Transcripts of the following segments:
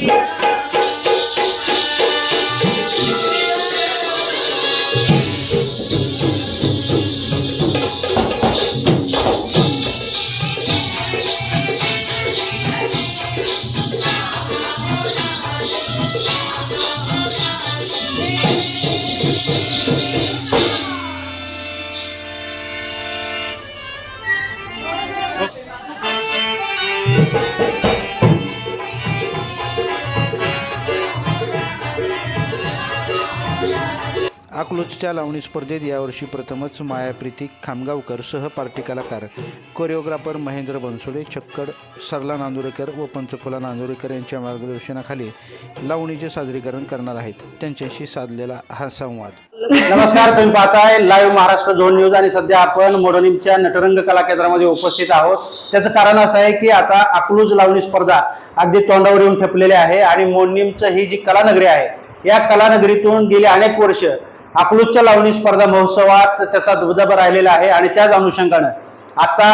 Yeah. अकलूजच्या लावणी स्पर्धेत यावर्षी प्रथमच मायाप्रीती खामगावकर सह पार्टी कलाकार कोरिओग्राफर महेंद्र बनसोडे छक्कड सरला नांदुरेकर व पंचफुला नांदुरेकर यांच्या मार्गदर्शनाखाली लावणीचे सादरीकरण करणार आहेत. त्यांच्याशी साधलेला हा संवाद. नमस्कार तुम्ही पाहताय लाईव्ह महाराष्ट्र झोन न्यूज आणि सध्या आपण मोडोनीमच्या नटरंग कला केंद्रामध्ये उपस्थित आहोत. त्याचं कारण असं आहे की आता अकलूज लावणी स्पर्धा अगदी तोंडावर येऊन ठेपलेली आहे आणि मोडनीमचं ही जी कलानगरी आहे या कलानगरीतून गेली अनेक वर्ष अकलूजच्या लावणी स्पर्धा महोत्सवात त्याचा दबदबा राहिलेला आहे आणि त्याच अनुषंगानं आता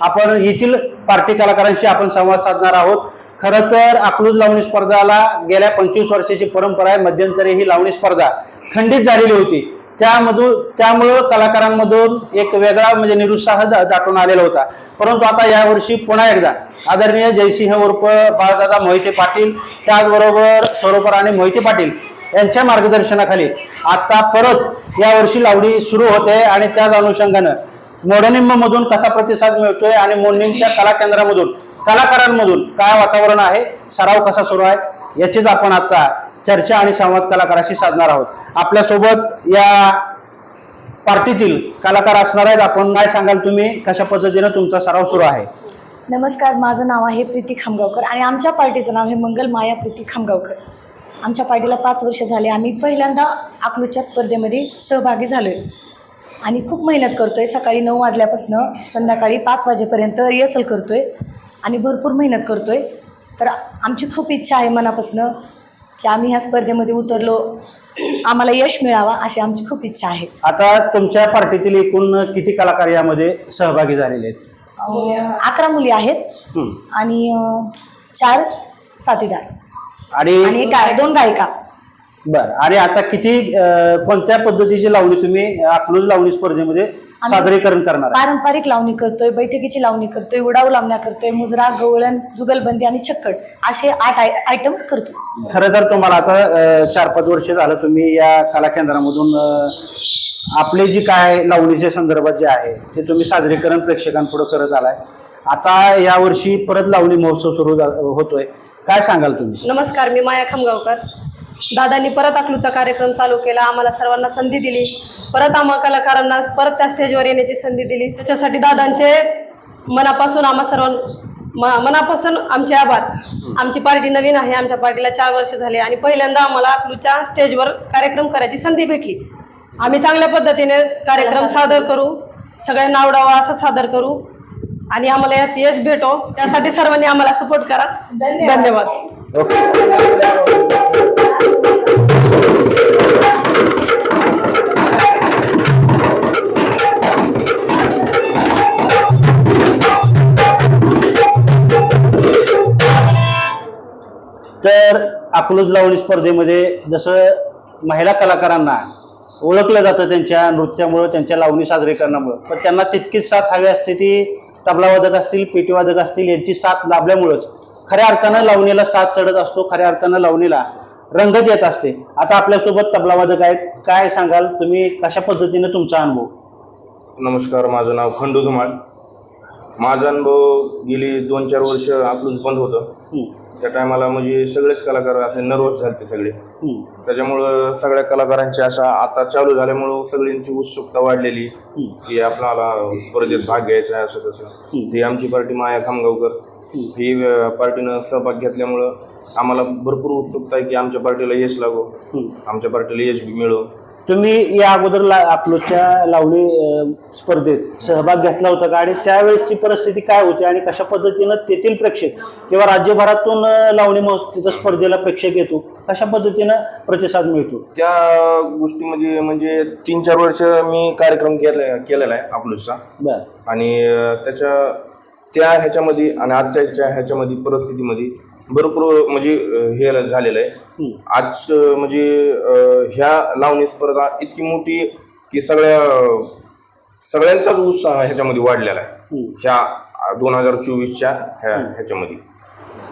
आपण येथील पार्टी कलाकारांशी आपण संवाद साधणार आहोत. खरं तर अकलूज लावणी स्पर्धाला गेल्या पंचवीस वर्षाची परंपरा आहे. मध्यंतरी ही लावणी स्पर्धा खंडित झालेली होती. त्यामधून त्यामुळं कलाकारांमधून एक वेगळा म्हणजे निरुत्साह दाटून आलेला होता. परंतु आता यावर्षी पुन्हा एकदा आदरणीय जयसिंह उर्फ बाळदादा मोहिते पाटील त्याचबरोबर सरोपर मोहिते पाटील यांच्या मार्गदर्शनाखाली. आता परत यावर्षी लावणी सुरू होते आणि त्याच अनुषंगानं मोडनिंबमधून कसा प्रतिसाद मिळतोय आणि मोडनिंबच्या कला केंद्रामधून कलाकारांमधून काय वातावरण आहे सराव कसा सुरू आहे याचीच आपण आता चर्चा आणि संवाद कलाकाराशी साधणार आहोत. आपल्यासोबत या पार्टीतील कलाकार असणार आहेत. आपण काय सांगाल तुम्ही? कशा पद्धतीनं तुमचा सराव सुरू आहे? नमस्कार माझं नाव आहे प्रीती खामगावकर आणि आमच्या पार्टीचं नाव आहे मंगल माया प्रीती खामगावकर. आमच्या पार्टीला पाच वर्ष झाले. आम्ही पहिल्यांदा अकलूजच्या स्पर्धेमध्ये सहभागी झालो आहे आणि खूप मेहनत करतो आहे सकाळी नऊ वाजल्यापासून संध्याकाळी पाच वाजेपर्यंत रिहर्सल करतो आहे आणि भरपूर मेहनत करतो आहे तर आमची खूप इच्छा आहे मनापासून की आम्ही ह्या स्पर्धेमध्ये उतरलो. आम्हाला यश मिळावा अशी आमची खूप इच्छा आहे. आता तुमच्या पार्टीतील एकूण किती कलाकार यामध्ये सहभागी झालेले आहेत? अकरा मुली आहेत. आणि अं, चार साथीदार. आणि दोन गायिका. बर आणि आता किती अं, कोणत्या पद्धतीची लावणी तुम्ही अकलूज लावणी स्पर्धेमध्ये सादरीकरण करणार आहे? पारंपरिक लावणी करतोय बैठकीची लावणी करतोय उडाऊ लावण्या करतोय मुजरा गवळण जुगलबंदी आणि छक्कड असे आठ आय- आयटम करतो. खरं तर तुम्हाला आता अं, चार पाच वर्ष झालं तुम्ही या कला केंद्रामधून अं, आपले जी काय लावणीच्या संदर्भात जे आहे ते तुम्ही सादरीकरण प्रेक्षकांपुढे करत आलाय. आता यावर्षी परत लावणी महोत्सव सुरू झा- होतोय. काय सांगाल तुम्ही? नमस्कार मी माया खामगावकर. दादांनी परत अकलूचा कार्यक्रम चालू केला आम्हाला सर्वांना संधी दिली. परत आम्हा कलाकारांना परत त्या स्टेजवर येण्याची संधी दिली. त्याच्यासाठी दादांचे मनापासून आम्हा सर्वां म- मनापासून आमचे आभार. आमची पार्टी नवीन आहे आमच्या पार्टीला चार वर्ष झाले आणि पहिल्यांदा आम्हाला अकलूच्या स्टेजवर कार्यक्रम करायची संधी भेटली. आम्ही चांगल्या पद्धतीने कार्यक्रम सादर करू. सगळ्यांना आवडावा असंच सादर करू. आणि आम्हाला यात यश भेटो. त्यासाठी सर्वांनी आम्हाला सपोर्ट करा. धन्यवाद. ओके तर अकलूज लावणी स्पर्धेमध्ये जसं महिला कलाकारांना ओळखलं जातं त्यांच्या नृत्यामुळं त्यांच्या लावणी सादरीकरणामुळं पण त्यांना तितकीच साथ हवी असते ती तबलावादक असतील पेटीवादक असतील यांची साथ लाभल्यामुळंच खऱ्या अर्थानं लावणीला साथ चढत असतो खऱ्या अर्थानं लावणीला रंगत येत असते. आता आपल्यासोबत तबलावादक आहेत. काय सांगाल? तुम्ही कशा पद्धतीने तुमचा अनुभव? नमस्कार माझं नाव खंडू धुमाळ. माझा अनुभव गेली दोन चार वर्ष आपलंच बंद होतं. त्या टायमाला म्हणजे सगळेच कलाकार असे नर्वस झाले सगळे. हं, त्याच्यामुळं सगळ्या कलाकारांची अशा आता चालू झाल्यामुळं सगळ्यांची उत्सुकता वाढलेली. की आपल्याला स्पर्धेत भाग घ्यायचा आहे असं तसं. ती आमची पार्टी माया खामगावकर. ही पार्टीनं सहभाग घेतल्यामुळं आम्हाला भरपूर उत्सुकता आहे की आमच्या पार्टीला यश लागो. आमच्या पार्टीला यश मिळो. तुम्ही या अगोदर ला आपलोच्या लावणी स्पर्धेत सहभाग घेतला होता का? आणि त्यावेळेसची परिस्थिती काय होती? आणि कशा पद्धतीनं तेथील प्रेक्षक किंवा राज्यभरातून लावणी महोत्सव स्पर्धेला प्रेक्षक येतो कशा पद्धतीनं प्रतिसाद मिळतो? त्या गोष्टीमध्ये म्हणजे तीन चार वर्ष मी कार्यक्रम केला केलेला आहे बर. आणि त्याच्या त्या ह्याच्यामध्ये आणि आजच्या ह्याच्यामध्ये परिस्थितीमध्ये भरपूर म्हणजे हे झालेलं आहे. आज म्हणजे ह्या लावणी स्पर्धा इतकी मोठी की सगळ्या सगळ्यांचाच उत्साह ह्याच्यामध्ये वाढलेला आहे. ह्या दोन हजार चोवीसच्या ह्या ह्याच्यामध्ये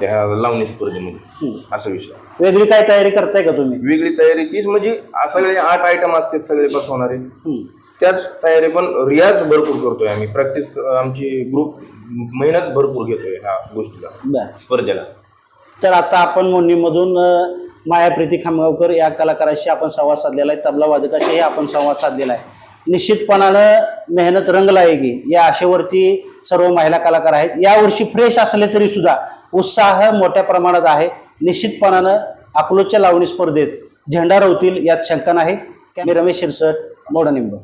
त्या लावणी स्पर्धेमध्ये. असा विषय वेगळी काय तयारी करताय का तुम्ही? वेगळी तयारी तीच म्हणजे सगळे आठ आयटम असतात सगळे बसवणारे. त्याच तयारी पण रियाज भरपूर करतोय आम्ही. प्रॅक्टिस आमची ग्रुप मेहनत भरपूर घेतोय ह्या गोष्टीला स्पर्धेला. तर आता आपण मोडणीमधून अं, मायाप्रीती खामगावकर या कलाकाराशी आपण संवाद साधलेला आहे. तबला वादकाशीही आपण संवाद साधलेला आहे. निश्चितपणानं मेहनत रंग लायगी या आशेवरती सर्व महिला कलाकार आहेत. यावर्षी फ्रेश असले तरी सुद्धा उत्साह मोठ्या प्रमाणात आहे. निश्चितपणानं अकलूजच्या लावणी स्पर्धेत झेंडा रोवतील यात शंका नाही. मी रमेश शिरसट मोडनिंब.